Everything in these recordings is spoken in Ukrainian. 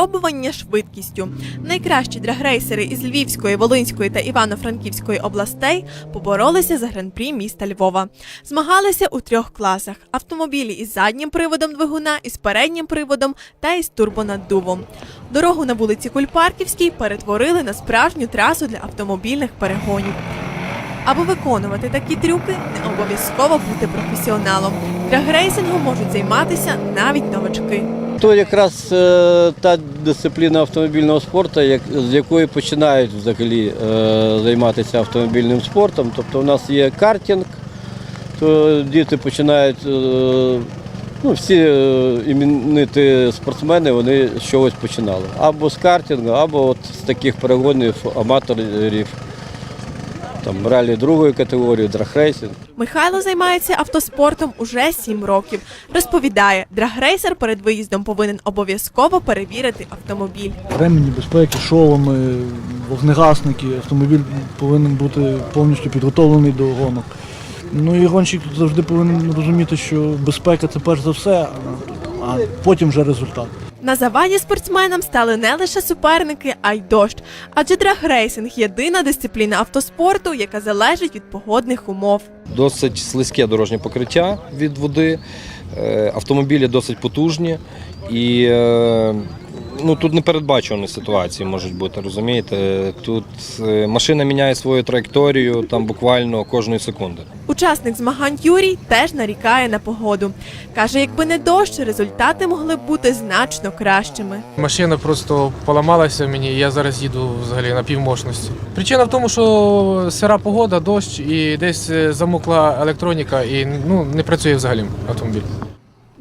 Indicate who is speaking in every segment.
Speaker 1: випробування швидкістю. Найкращі драгрейсери із Львівської, Волинської та Івано-Франківської областей поборолися за гран-прі міста Львова. Змагалися у трьох класах: автомобілі із заднім приводом двигуна, із переднім приводом та із турбонаддувом. Дорогу на вулиці Кульпарківській перетворили на справжню трасу для автомобільних перегонів. Аби виконувати такі трюки, не обов'язково бути професіоналом. Драгрейсингом можуть займатися навіть новачки.
Speaker 2: То якраз е, та дисципліна автомобільного спорту, з якої починають взагалі е, займатися автомобільним спортом. Тобто у нас є картинг, то діти починають, е, ну, всі імениті спортсмени, вони з чогось починали. Або з картингу, або от з таких перегонів аматорів, там ралі другої категорії, драгрейсинг.
Speaker 1: Михайло займається автоспортом уже 7 років. Розповідає, драгрейсер перед виїздом повинен обов'язково перевірити автомобіль.
Speaker 3: Ремені безпеки, шоломи, вогнегасники. Автомобіль повинен бути повністю підготовлений до гонок. Ну і гонщик завжди повинен розуміти, що безпека це перш за все, а- а потім вже результат.
Speaker 1: На заваді спортсменам стали не лише суперники, а й дощ. Адже драгрейсинг єдина дисципліна автоспорту, яка залежить від погодних умов.
Speaker 4: Досить слизьке дорожнє покриття від води, е, автомобілі досить потужні і е, ну, тут непередбачувані ситуації можуть бути, розумієте? Тут е, машина міняє свою траєкторію там буквально кожної секунди.
Speaker 1: Учасник змагань Юрій теж нарікає на погоду. Каже, якби не дощ, результати могли б бути значно кращими.
Speaker 5: Машина просто поламалася мені, і я зараз їду взагалі на півмощності. Причина в тому, що сира погода, дощ і десь е, замокла електроніка, і ну не працює взагалі автомобіль.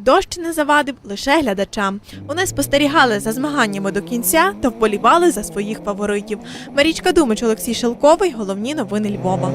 Speaker 1: Дощ не завадив лише глядачам. Вони спостерігали за змаганнями до кінця та вболівали за своїх фаворитів. Марічка Думич, Олексій Шелковий. Головні новини Львова.